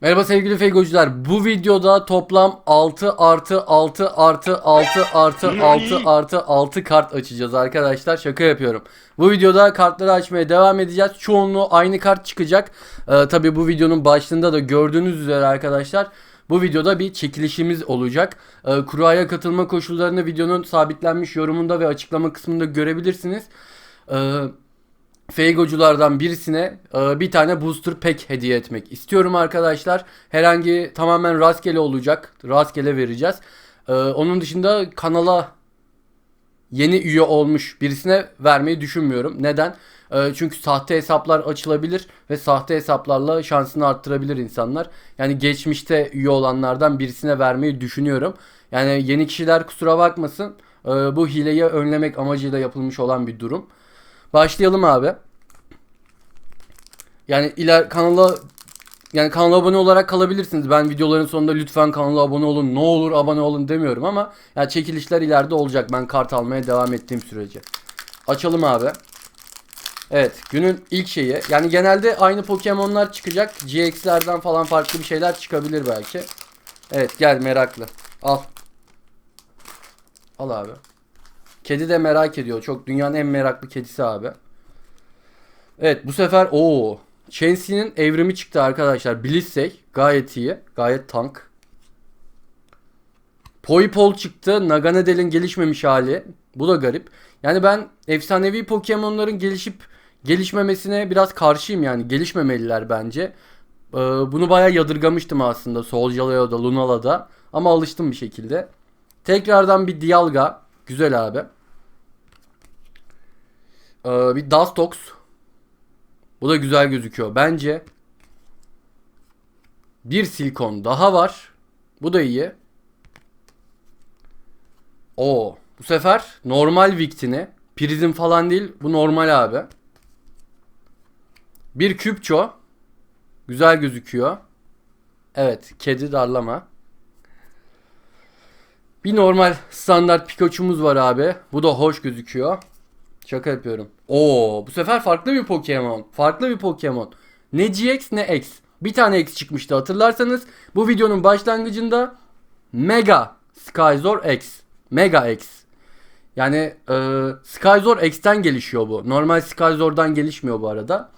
Merhaba sevgili Feygocular. Bu videoda toplam 6 artı 6 artı 6 artı 6 artı 6 kart açacağız arkadaşlar. Şaka yapıyorum. Bu videoda kartları açmaya devam edeceğiz. Çoğunluğu aynı kart çıkacak. Ee, Tabi bu videonun başlığında da gördüğünüz üzere arkadaşlar. Bu videoda bir çekilişimiz olacak. Ee, kuraya katılma koşullarını videonun sabitlenmiş yorumunda ve açıklama kısmında görebilirsiniz. Ee, Feygoculardan birisine e, bir tane booster pack hediye etmek istiyorum arkadaşlar. Herhangi tamamen rastgele olacak. Rastgele vereceğiz. E, onun dışında kanala yeni üye olmuş birisine vermeyi düşünmüyorum. Neden? E, çünkü sahte hesaplar açılabilir ve sahte hesaplarla şansını arttırabilir insanlar. Yani geçmişte üye olanlardan birisine vermeyi düşünüyorum. Yani yeni kişiler kusura bakmasın. Bu hileyi önlemek amacıyla yapılmış olan bir durum. Başlayalım abi. Yani iler kanala yani kanala abone olarak kalabilirsiniz. Ben videoların sonunda lütfen kanala abone olun. Ne olur abone olun demiyorum ama ya çekilişler ileride olacak. Ben kart almaya devam ettiğim sürece. Açalım abi. Evet, günün ilk şeyi. Yani genelde aynı Pokemon'lar çıkacak. GX'lerden falan farklı bir şeyler çıkabilir belki. Evet, gel meraklı. Al. Al abi. Kedi de merak ediyor. Çok dünyanın en meraklı kedisi abi. Evet bu sefer o Chansey'nin evrimi çıktı arkadaşlar. Blissey gayet iyi. Gayet tank. Poipol çıktı. Naganedel'in gelişmemiş hali. Bu da garip. Yani ben efsanevi Pokemon'ların gelişip gelişmemesine biraz karşıyım yani. Gelişmemeliler bence. Ee, bunu bayağı yadırgamıştım aslında. Solgala'da, Lunala'da. Ama alıştım bir şekilde. Tekrardan bir Dialga. Güzel abi. Ee, bir Dustox. Bu da güzel gözüküyor. Bence bir silikon daha var. Bu da iyi. O bu sefer normal Victini. Prizm falan değil. Bu normal abi. Bir Küpço. Güzel gözüküyor. Evet. Kedi darlama. Bir normal standart Pikachu'muz var abi. Bu da hoş gözüküyor. Şaka yapıyorum. Oo, bu sefer farklı bir Pokemon. Farklı bir Pokemon. Ne GX ne X. Bir tane X çıkmıştı hatırlarsanız. Bu videonun başlangıcında Mega Skyzor X. Mega X. Yani e, Skyzor X'ten gelişiyor bu. Normal Skyzor'dan gelişmiyor bu arada.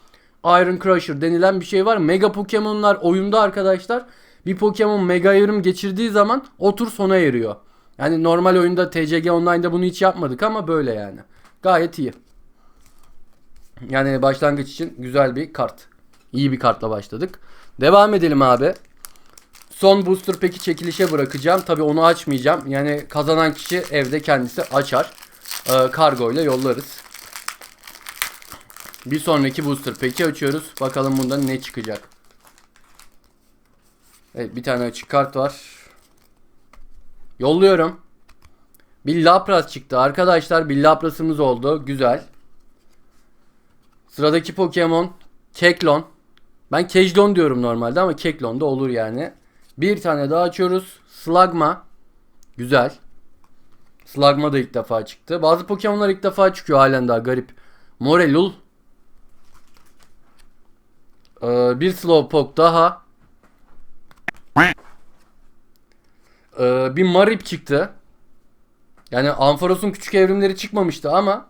Iron Crusher denilen bir şey var. Mega Pokemon'lar oyunda arkadaşlar. Bir Pokemon Mega evrim geçirdiği zaman o tur sona eriyor. Yani normal oyunda TCG Online'da bunu hiç yapmadık ama böyle yani. Gayet iyi. Yani başlangıç için güzel bir kart. İyi bir kartla başladık. Devam edelim abi. Son booster peki çekilişe bırakacağım. Tabi onu açmayacağım. Yani kazanan kişi evde kendisi açar. Ee, kargo ile yollarız. Bir sonraki booster peki açıyoruz. Bakalım bundan ne çıkacak. Evet bir tane açık kart var. Yolluyorum. Bir Lapras çıktı arkadaşlar. Bir Lapras'ımız oldu. Güzel. Sıradaki Pokemon Keklon. Ben Kejlon diyorum normalde ama Keklon da olur yani. Bir tane daha açıyoruz. Slugma. Güzel. Slugma da ilk defa çıktı. Bazı Pokemon'lar ilk defa çıkıyor halen daha garip. Morelul. Ee, bir Slowpoke daha. Ee, bir Marip çıktı. Yani Ampharos'un küçük evrimleri çıkmamıştı ama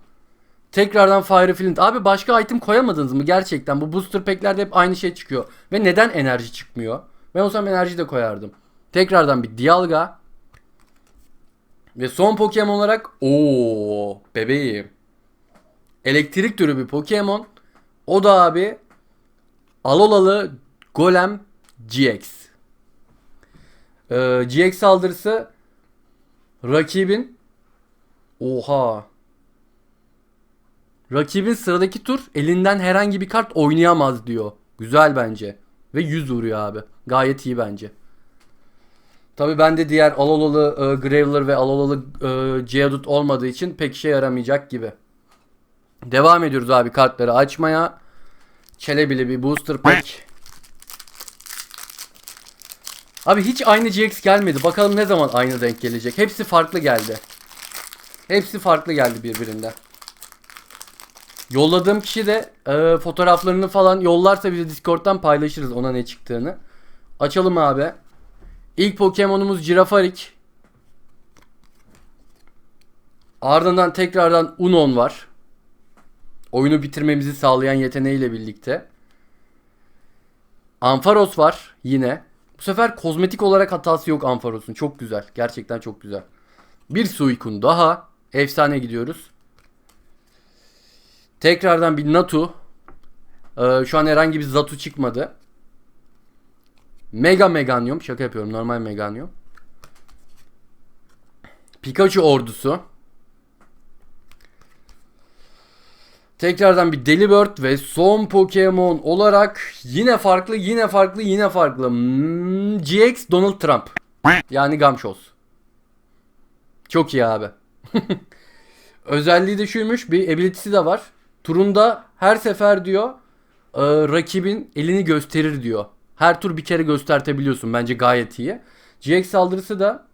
tekrardan Fire Flint. Abi başka item koyamadınız mı gerçekten? Bu booster packlerde hep aynı şey çıkıyor. Ve neden enerji çıkmıyor? Ben olsam enerji de koyardım. Tekrardan bir Dialga. Ve son Pokemon olarak o bebeğim. Elektrik türü bir Pokemon. O da abi Alolalı Golem GX. Ee, GX saldırısı rakibin Oha. Rakibin sıradaki tur elinden herhangi bir kart oynayamaz diyor. Güzel bence. Ve 100 vuruyor abi. Gayet iyi bence. Tabi bende diğer Alolalı e, Graveler ve Alolalı e, Geodude olmadığı için pek işe yaramayacak gibi. Devam ediyoruz abi kartları açmaya. Çelebili bir booster pack. Abi hiç aynı GX gelmedi. Bakalım ne zaman aynı denk gelecek. Hepsi farklı geldi. Hepsi farklı geldi birbirinden. Yolladığım kişi de e, fotoğraflarını falan yollarsa bize Discord'dan paylaşırız ona ne çıktığını. Açalım abi. İlk Pokemon'umuz Girafarik. Ardından tekrardan Unon var. Oyunu bitirmemizi sağlayan yeteneğiyle birlikte. Ampharos var yine. Bu sefer kozmetik olarak hatası yok Ampharos'un. Çok güzel. Gerçekten çok güzel. Bir Suicune daha. Efsane gidiyoruz. Tekrardan bir Natu. Ee, şu an herhangi bir Zatu çıkmadı. Mega Meganium. Şaka yapıyorum. Normal Meganium. Pikachu ordusu. Tekrardan bir Delibird ve son Pokemon olarak yine farklı, yine farklı, yine farklı. Hmm, GX Donald Trump. Yani Gamşoz. Çok iyi abi. Özelliği de şuymuş. Bir ability'si de var. Turunda her sefer diyor e, rakibin elini gösterir diyor. Her tur bir kere göstertebiliyorsun. Bence gayet iyi. GX saldırısı da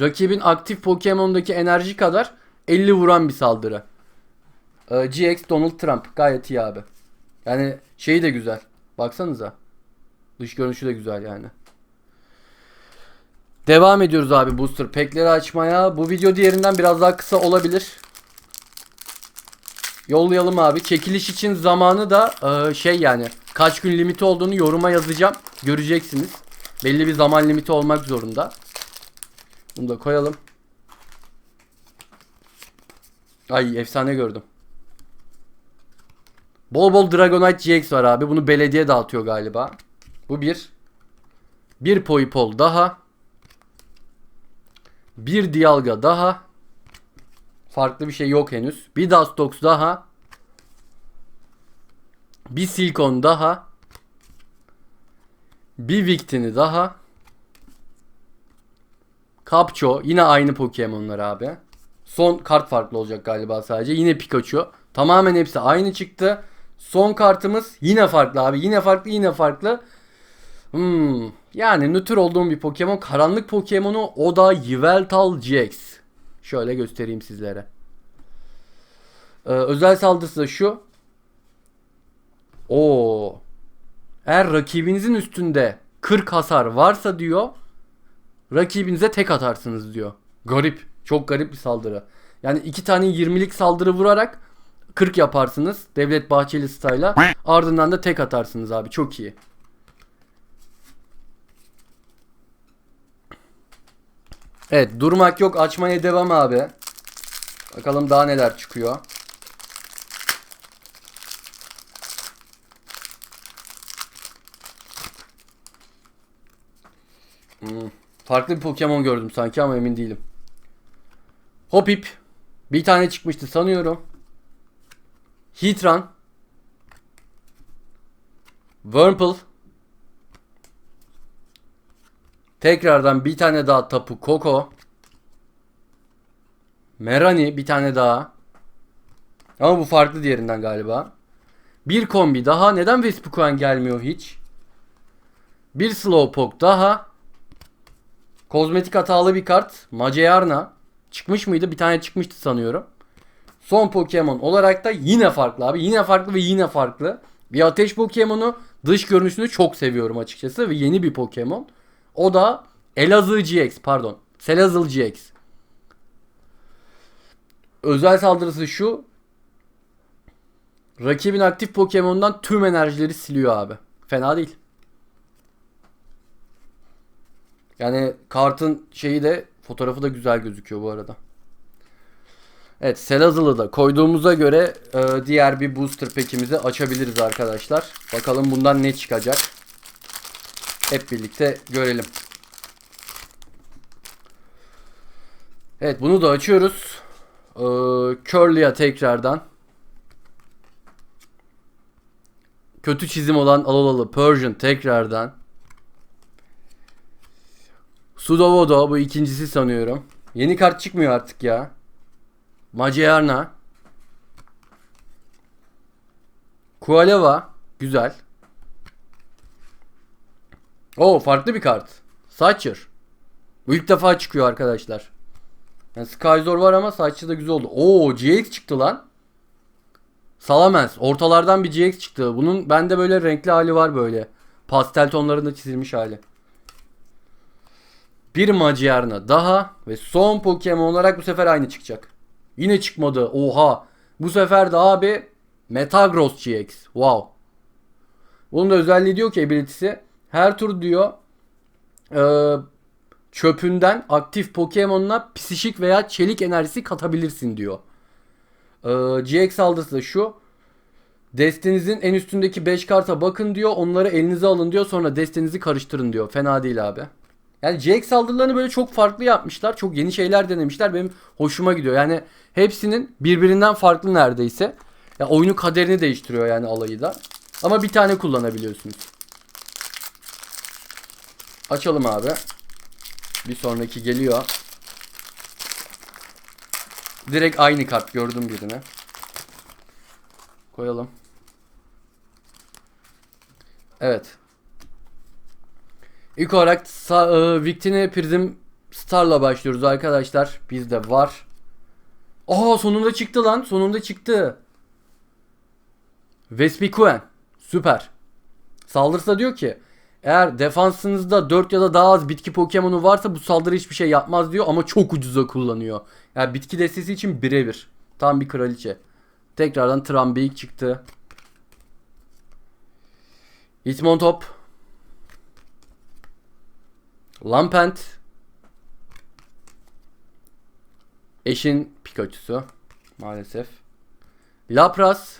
rakibin aktif Pokemon'daki enerji kadar 50 vuran bir saldırı. Ee, GX Donald Trump gayet iyi abi. Yani şeyi de güzel. Baksanıza. Dış görünüşü de güzel yani. Devam ediyoruz abi booster pack'leri açmaya. Bu video diğerinden biraz daha kısa olabilir. Yollayalım abi. Çekiliş için zamanı da e, şey yani kaç gün limiti olduğunu yoruma yazacağım. Göreceksiniz. Belli bir zaman limiti olmak zorunda. Bunu da koyalım. Ay efsane gördüm. Bol bol Dragonite GX var abi. Bunu belediye dağıtıyor galiba. Bu bir. Bir Poipol daha. Bir Dialga daha. Farklı bir şey yok henüz. Bir Dustox daha. Bir Silkon daha. Bir Victini daha. Capcho. Yine aynı Pokemon'lar abi. Son kart farklı olacak galiba sadece. Yine Pikachu. Tamamen hepsi aynı çıktı. Son kartımız yine farklı abi. Yine farklı yine farklı. Hmm, yani nötr olduğum bir Pokemon. Karanlık Pokemon'u o da Yveltal GX. Şöyle göstereyim sizlere. Ee, özel saldırısı da şu. Oo. Eğer rakibinizin üstünde 40 hasar varsa diyor rakibinize tek atarsınız diyor. Garip. Çok garip bir saldırı. Yani iki tane 20'lik saldırı vurarak 40 yaparsınız. Devlet Bahçeli style'a. Ardından da tek atarsınız abi. Çok iyi. Evet durmak yok. Açmaya devam abi. Bakalım daha neler çıkıyor. Hmm, Farklı bir Pokemon gördüm sanki ama emin değilim. Hopip. Bir tane çıkmıştı sanıyorum. Heatran. Wurmple. Tekrardan bir tane daha Tapu Koko. Merani bir tane daha. Ama bu farklı diğerinden galiba. Bir kombi daha. Neden Vespiquen gelmiyor hiç? Bir Slowpoke daha. Kozmetik hatalı bir kart. Magearna. Çıkmış mıydı? Bir tane çıkmıştı sanıyorum. Son Pokemon olarak da yine farklı abi. Yine farklı ve yine farklı. Bir ateş Pokemon'u dış görünüşünü çok seviyorum açıkçası ve yeni bir Pokemon. O da Elazığ GX pardon. Selazıl GX. Özel saldırısı şu. Rakibin aktif Pokemon'dan tüm enerjileri siliyor abi. Fena değil. Yani kartın şeyi de fotoğrafı da güzel gözüküyor bu arada. Evet Selazılı da koyduğumuza göre e, diğer bir booster pack'imizi açabiliriz arkadaşlar. Bakalım bundan ne çıkacak. Hep birlikte görelim. Evet bunu da açıyoruz. Ee, Curly'a tekrardan. Kötü çizim olan Alolalı Persian tekrardan. Sudovodo bu ikincisi sanıyorum. Yeni kart çıkmıyor artık ya. Magearna. Kualeva. Güzel. Oo farklı bir kart. Satcher. Bu ilk defa çıkıyor arkadaşlar. Yani Skyzor var ama Satcher da güzel oldu. Oo GX çıktı lan. Salamence. Ortalardan bir GX çıktı. Bunun bende böyle renkli hali var böyle. Pastel tonlarında çizilmiş hali. Bir Maciarna daha ve son Pokemon olarak bu sefer aynı çıkacak. Yine çıkmadı. Oha. Bu sefer de abi Metagross GX. Wow. Bunun da özelliği diyor ki ability'si her tur diyor e, çöpünden aktif Pokemon'una psişik veya çelik enerjisi katabilirsin diyor. E, GX saldırısı da şu. Destenizin en üstündeki 5 karta bakın diyor. Onları elinize alın diyor. Sonra destenizi karıştırın diyor. Fena değil abi. Yani GX saldırılarını böyle çok farklı yapmışlar. Çok yeni şeyler denemişler. Benim hoşuma gidiyor. Yani hepsinin birbirinden farklı neredeyse. Ya oyunun kaderini değiştiriyor yani alayı da. Ama bir tane kullanabiliyorsunuz. Açalım abi. Bir sonraki geliyor. Direkt aynı kart gördüm birini. Koyalım. Evet. İlk olarak e, Victini Prism Star'la başlıyoruz arkadaşlar. Bizde var. Aa sonunda çıktı lan. Sonunda çıktı. Vespiquen. Süper. Saldırısı da diyor ki eğer defansınızda 4 ya da daha az bitki Pokemon'u varsa bu saldırı hiçbir şey yapmaz diyor ama çok ucuza kullanıyor. Yani bitki destesi için birebir. Tam bir kraliçe. Tekrardan Trambeik çıktı. Hitmontop. Lampent. Eşin Pikachu'su. Maalesef. Lapras.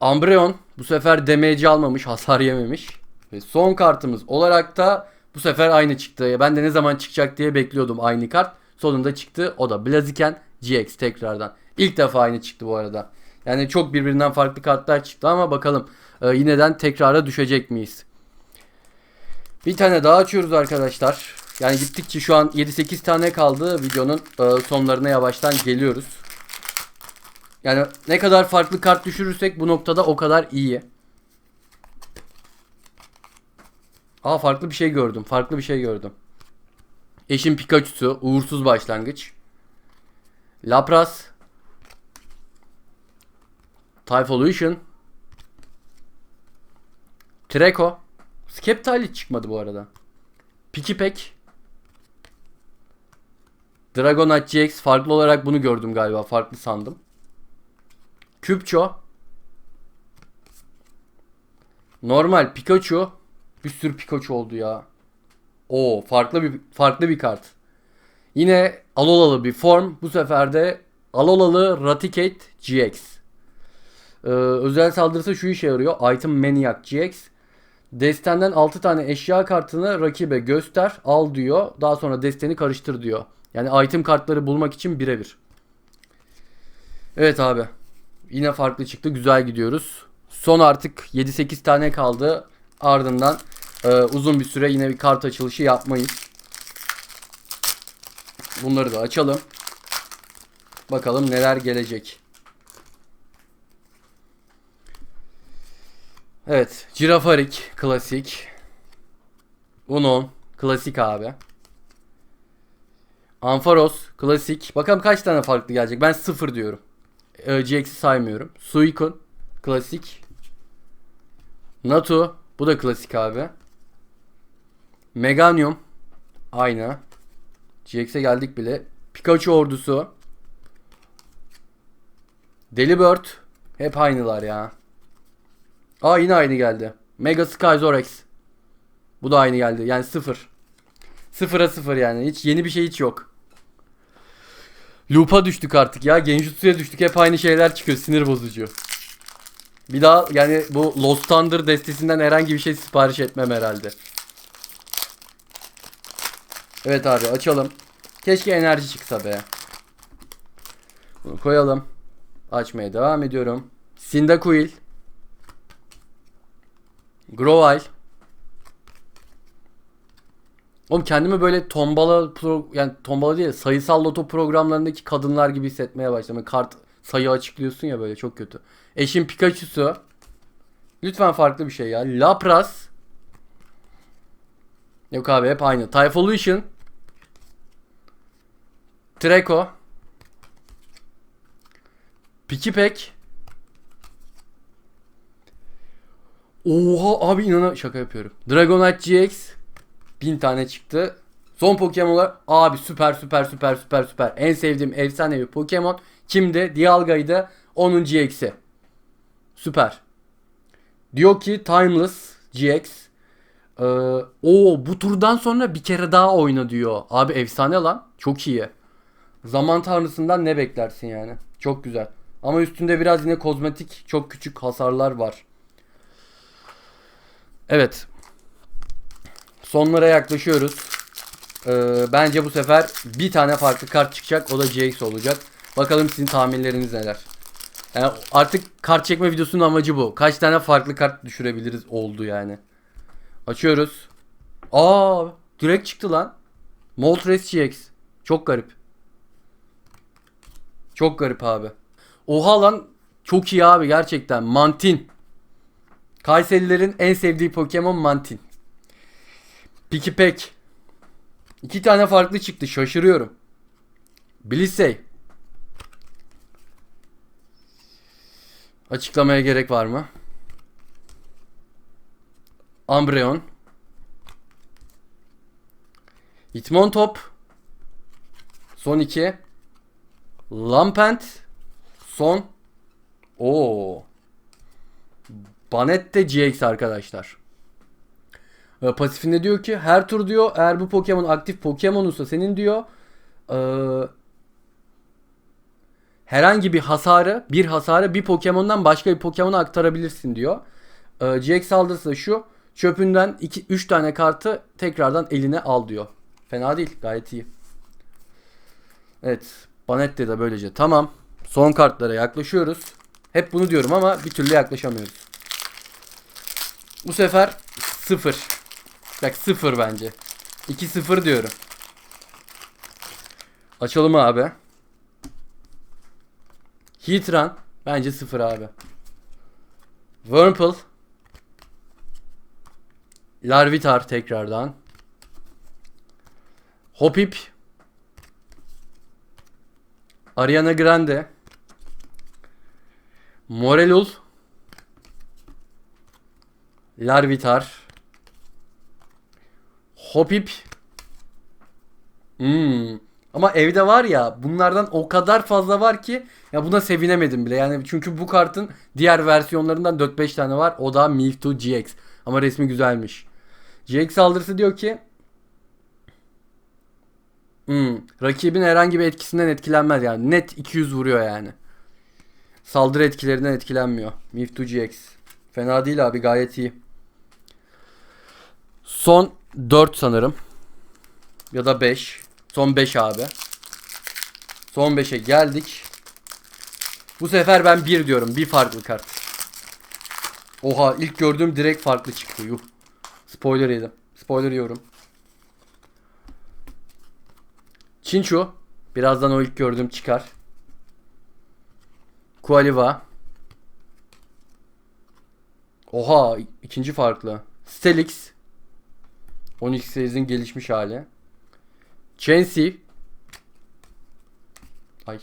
Ambreon. Bu sefer damage almamış. Hasar yememiş. Ve son kartımız olarak da bu sefer aynı çıktı. Ben de ne zaman çıkacak diye bekliyordum aynı kart. Sonunda çıktı. O da Blaziken GX tekrardan. İlk defa aynı çıktı bu arada. Yani çok birbirinden farklı kartlar çıktı ama bakalım e, yineden tekrara düşecek miyiz? Bir tane daha açıyoruz arkadaşlar. Yani gittikçe şu an 7-8 tane kaldı. Videonun e, sonlarına yavaştan geliyoruz. Yani ne kadar farklı kart düşürürsek bu noktada o kadar iyi. Aa farklı bir şey gördüm. Farklı bir şey gördüm. Eşim Pikachu'su. Uğursuz başlangıç. Lapras. Typholution. Treko. Skeptile çıkmadı bu arada. Pikipek. Dragonite GX farklı olarak bunu gördüm galiba. Farklı sandım. Küpço. Normal Pikachu. Bir sürü Pikachu oldu ya. Oo farklı bir farklı bir kart. Yine Alolalı bir form. Bu sefer de Alolalı Raticate GX. Ee, özel saldırısı şu işe yarıyor. Item Maniac GX. Destenden 6 tane eşya kartını rakibe göster, al diyor. Daha sonra desteni karıştır diyor. Yani item kartları bulmak için birebir. Evet abi. Yine farklı çıktı. Güzel gidiyoruz. Son artık 7-8 tane kaldı. Ardından e, uzun bir süre yine bir kart açılışı yapmayız. Bunları da açalım. Bakalım neler gelecek. Evet. Girafarik klasik. Unon klasik abi. Ampharos klasik. Bakalım kaç tane farklı gelecek. Ben sıfır diyorum. Ee, GX'i saymıyorum. Suicune klasik. Natu bu da klasik abi. Meganium aynı. GX'e geldik bile. Pikachu ordusu. Delibird hep aynılar ya. Aa yine aynı geldi. Mega Skyzorex. Bu da aynı geldi. Yani sıfır. Sıfıra sıfır yani. Hiç yeni bir şey hiç yok. Loop'a düştük artık ya. Genjutsu'ya düştük. Hep aynı şeyler çıkıyor. Sinir bozucu. Bir daha yani bu Lost Thunder destesinden herhangi bir şey sipariş etmem herhalde. Evet abi açalım. Keşke enerji çıksa be. Bunu koyalım. Açmaya devam ediyorum. Cyndaquil. Grovyle. Oğlum kendimi böyle tombala pro, yani tombala değil de sayısal loto programlarındaki kadınlar gibi hissetmeye başladım. Kart sayı açıklıyorsun ya böyle çok kötü. Eşim Pikachu'su. Lütfen farklı bir şey ya. Lapras. Yok abi hep aynı. Typholution. Treko. Pikipek. Oha abi inana şaka yapıyorum. Dragonite GX 1000 tane çıktı. Son Pokemon'lar abi süper süper süper süper süper. En sevdiğim efsanevi Pokemon kimdi? Dialga'ydı. Onun GX'i. Süper. Diyor ki Timeless GX. Ee, o bu turdan sonra bir kere daha oyna diyor. Abi efsane lan. Çok iyi. Zaman tanrısından ne beklersin yani? Çok güzel. Ama üstünde biraz yine kozmetik çok küçük hasarlar var. Evet. Sonlara yaklaşıyoruz. Ee, bence bu sefer bir tane farklı kart çıkacak. O da GX olacak. Bakalım sizin tahminleriniz neler. Yani artık kart çekme videosunun amacı bu. Kaç tane farklı kart düşürebiliriz oldu yani. Açıyoruz. Aa, direkt çıktı lan. Moltres GX. Çok garip. Çok garip abi. Oha lan çok iyi abi gerçekten. Mantin. Kayserilerin en sevdiği Pokemon Mantin. Pikipek. İki tane farklı çıktı. Şaşırıyorum. Blissey. Açıklamaya gerek var mı? Umbreon. Hitmontop. Son iki. Lampent. Son. Oo. Banette GX arkadaşlar. Ee, Pasifinde diyor ki her tur diyor eğer bu Pokemon aktif Pokemon'unsa senin diyor ee, herhangi bir hasarı bir hasarı bir Pokemon'dan başka bir Pokemon'a aktarabilirsin diyor. Ee, GX saldırısı da şu çöpünden 2 3 tane kartı tekrardan eline al diyor. Fena değil gayet iyi. Evet Banette de böylece tamam. Son kartlara yaklaşıyoruz. Hep bunu diyorum ama bir türlü yaklaşamıyoruz. Bu sefer 0. Bak 0 bence. 2-0 diyorum. Açalım abi. Heatran bence 0 abi. Wurmple Larvitar tekrardan. Hopip Ariana Grande Morelul Larvitar Hopip Hmm. Ama evde var ya bunlardan o kadar fazla var ki ya buna sevinemedim bile. Yani çünkü bu kartın diğer versiyonlarından 4-5 tane var. O da Mewtwo GX. Ama resmi güzelmiş. GX saldırısı diyor ki Hmm, rakibin herhangi bir etkisinden etkilenmez yani. Net 200 vuruyor yani. Saldırı etkilerinden etkilenmiyor. Mewtwo GX. Fena değil abi gayet iyi. Son 4 sanırım. Ya da 5. Son 5 abi. Son 5'e geldik. Bu sefer ben 1 diyorum. Bir farklı kart. Oha ilk gördüğüm direkt farklı çıktı. Yuh. Spoiler yedim. Spoiler yiyorum. Chinchu. Birazdan o ilk gördüğüm çıkar. Qualiva. Oha ikinci farklı. Stelix. 12 serizin gelişmiş hali. Chansey. Ay.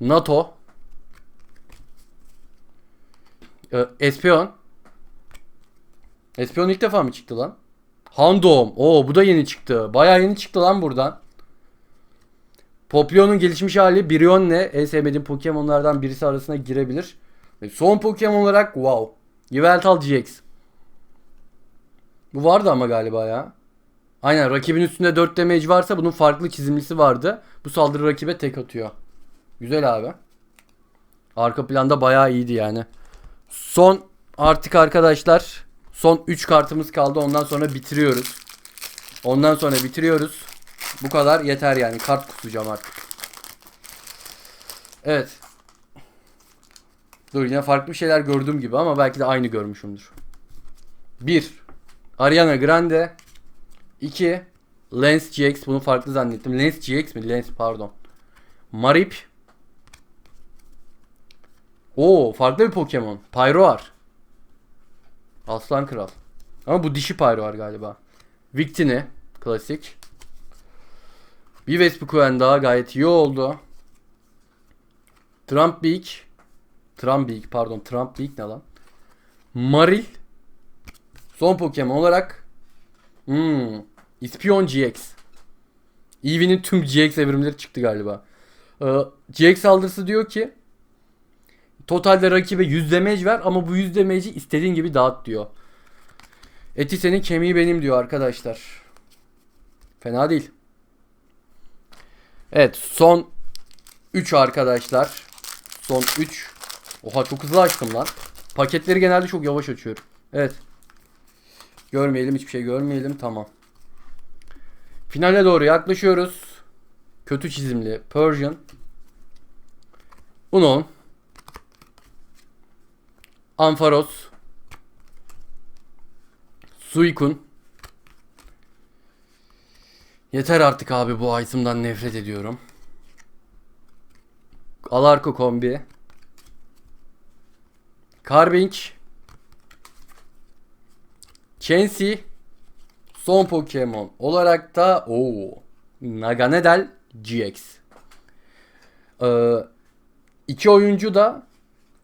NATO. Ee, Espion. Espion ilk defa mı çıktı lan? Houndoom. Oo bu da yeni çıktı. Bayağı yeni çıktı lan buradan. Poplion'un gelişmiş hali Brionne en sevmediğim Pokemon'lardan birisi arasına girebilir. Ve son Pokemon olarak wow. Yveltal GX. Bu vardı ama galiba ya. Aynen rakibin üstünde 4 damage varsa bunun farklı çizimlisi vardı. Bu saldırı rakibe tek atıyor. Güzel abi. Arka planda bayağı iyiydi yani. Son artık arkadaşlar son 3 kartımız kaldı. Ondan sonra bitiriyoruz. Ondan sonra bitiriyoruz. Bu kadar yeter yani. Kart kusacağım artık. Evet. Dur yine farklı şeyler gördüğüm gibi ama belki de aynı görmüşümdür. 1. Ariana Grande 2. Lens GX bunu farklı zannettim. Lens GX mi? Lens pardon. Marip Oo farklı bir Pokemon. Pyroar. Aslan Kral. Ama bu dişi Pyroar galiba. Victini. Klasik. Bir Vespiquen daha gayet iyi oldu. Trumpbeak. Trumpbeak pardon Trumpbeak ne lan? Maril. Son Pokemon olarak hmm, İspion GX. Eevee'nin tüm GX evrimleri çıktı galiba. Ee, GX saldırısı diyor ki totalde rakibe 100 damage ver ama bu 100 damage'i istediğin gibi dağıt diyor. Eti senin kemiği benim diyor arkadaşlar. Fena değil. Evet son 3 arkadaşlar. Son 3. Oha çok hızlı açtım lan. Paketleri genelde çok yavaş açıyorum. Evet. Görmeyelim hiçbir şey görmeyelim tamam. Finale doğru yaklaşıyoruz. Kötü çizimli Persian. Unown. Ampharos. Suicune. Yeter artık abi bu item'dan nefret ediyorum. Alarko kombi. Carbink. Chansey. Son Pokemon olarak da o Naganadel GX. Ee, iki oyuncu da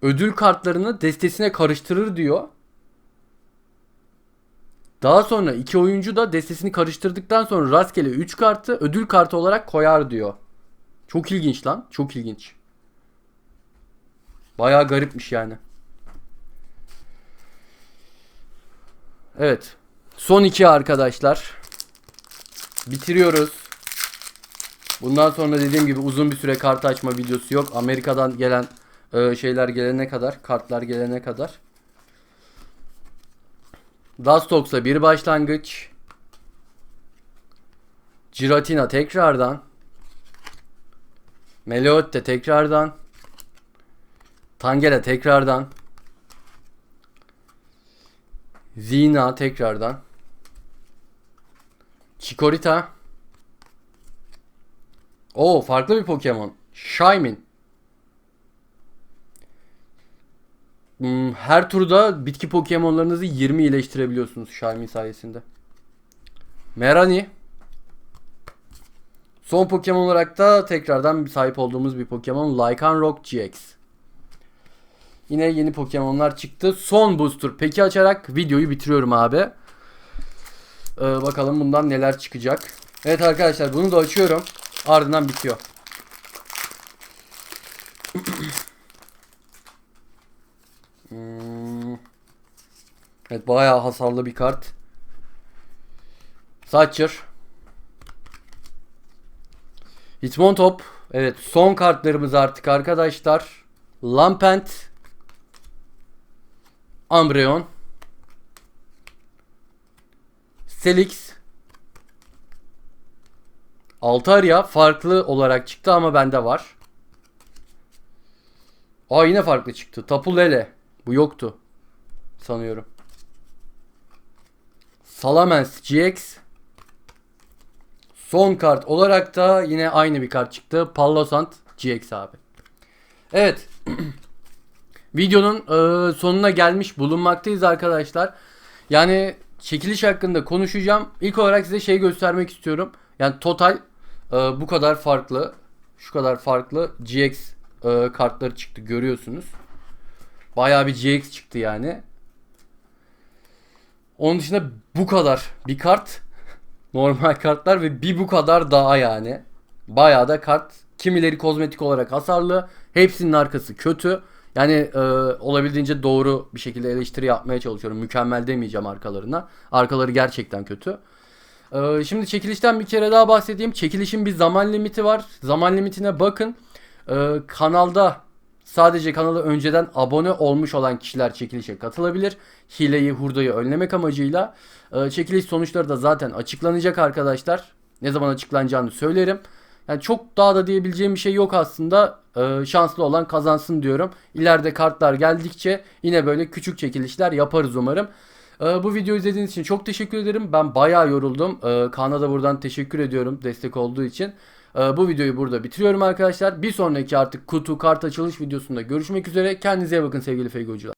ödül kartlarını destesine karıştırır diyor. Daha sonra iki oyuncu da destesini karıştırdıktan sonra rastgele 3 kartı ödül kartı olarak koyar diyor. Çok ilginç lan. Çok ilginç. Bayağı garipmiş yani. Evet. Son iki arkadaşlar. Bitiriyoruz. Bundan sonra dediğim gibi uzun bir süre kart açma videosu yok. Amerika'dan gelen e, şeyler gelene kadar, kartlar gelene kadar. Dustox'a bir başlangıç. Giratina tekrardan. Meloette tekrardan. Tangela tekrardan. Zina tekrardan. Chikorita. Oo farklı bir Pokemon. Shaymin. Hmm, her turda bitki Pokemon'larınızı 20 iyileştirebiliyorsunuz Shaymin sayesinde. Merani. Son Pokemon olarak da tekrardan sahip olduğumuz bir Pokemon Lycanroc GX. Yine yeni Pokemon'lar çıktı. Son booster peki açarak videoyu bitiriyorum abi. Ee, bakalım bundan neler çıkacak. Evet arkadaşlar bunu da açıyorum. Ardından bitiyor. Hmm. Evet bayağı hasarlı bir kart. Satcher. Hitmontop. Evet son kartlarımız artık arkadaşlar. Lampent. Umbreon. Selix. Altaria farklı olarak çıktı ama bende var. Aa yine farklı çıktı. Tapu Lele. Bu yoktu. Sanıyorum. Salamence GX. Son kart olarak da yine aynı bir kart çıktı. Pallosant GX abi. Evet. Videonun e, sonuna gelmiş bulunmaktayız arkadaşlar. Yani çekiliş hakkında konuşacağım. İlk olarak size şey göstermek istiyorum. Yani total e, bu kadar farklı, şu kadar farklı GX e, kartları çıktı görüyorsunuz. Bayağı bir GX çıktı yani. Onun dışında bu kadar bir kart normal kartlar ve bir bu kadar daha yani. Bayağı da kart. Kimileri kozmetik olarak hasarlı. Hepsinin arkası kötü. Yani e, olabildiğince doğru bir şekilde eleştiri yapmaya çalışıyorum. Mükemmel demeyeceğim arkalarına. Arkaları gerçekten kötü. E, şimdi çekilişten bir kere daha bahsedeyim. Çekilişin bir zaman limiti var. Zaman limitine bakın. E, kanalda sadece kanala önceden abone olmuş olan kişiler çekilişe katılabilir. Hileyi, hurdayı önlemek amacıyla. E, çekiliş sonuçları da zaten açıklanacak arkadaşlar. Ne zaman açıklanacağını söylerim. Yani çok daha da diyebileceğim bir şey yok aslında. Ee, şanslı olan kazansın diyorum. İleride kartlar geldikçe yine böyle küçük çekilişler yaparız umarım. Ee, bu videoyu izlediğiniz için çok teşekkür ederim. Ben bayağı yoruldum. Ee, Kaan'a da buradan teşekkür ediyorum destek olduğu için. Ee, bu videoyu burada bitiriyorum arkadaşlar. Bir sonraki artık kutu kart açılış videosunda görüşmek üzere. Kendinize bakın sevgili Feygocular.